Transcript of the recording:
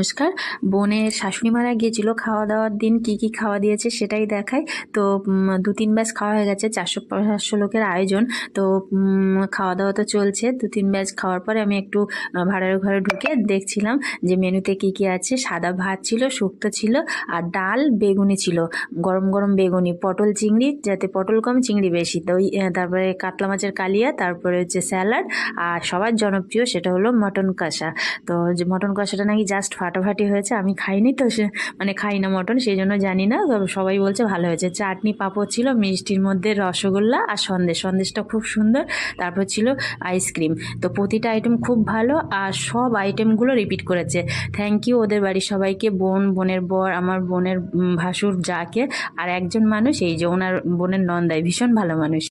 নমস্কার। বোনের শাশুড়ি মারা গিয়েছিল খাওয়া দাওয়ার দিন কি কি খাওয়া দিয়েছে সেটাই দেখায় তো দু তিন ব্যাচ খাওয়া হয়ে গেছে চারশো পাঁচশো লোকের আয়োজন। তো খাওয়া দাওয়া তো চলছে। দু তিন ব্যাচ খাওয়ার পরে আমি একটু ভাড়ার ঘরে ঢুকে দেখছিলাম যে মেনুতে কি কি আছে। সাদা ভাত ছিল, শুক্তো ছিল আর ডাল বেগুনি ছিল। গরম গরম বেগুনি, পটল চিংড়ি, যাতে পটল কম, চিংড়ি বেশি। তো তারপরে কাতলা মাছের কালিয়া, তারপরে হচ্ছে স্যালাড আর সবার জনপ্রিয় সেটা হলো মটন কষা। তো মটন কষাটা নাকি জাস্ট ফাটাফাটি হয়েছে, আমি খাইনি তো সে মানে খাই না মটন, সেই জন্য জানি না। সবাই বলছে ভালো হয়েছে। চাটনি পাঁপড় ছিল, মিষ্টির মধ্যে রসগোল্লা আর সন্দেশ। সন্দেশটা খুব সুন্দর, তারপর ছিল আইসক্রিম। তো প্রতিটা আইটেম খুব ভালো আর সব আইটেমগুলো রিপিট করেছে। থ্যাংক ইউ ওদের বাড়ির সবাইকে, বোন, বোনের বর, আমার বোনের ভাসুর, যাকে, আর একজন মানুষ, এই যে ওনার বোনের নন্দাই, ভীষণ ভালো মানুষ।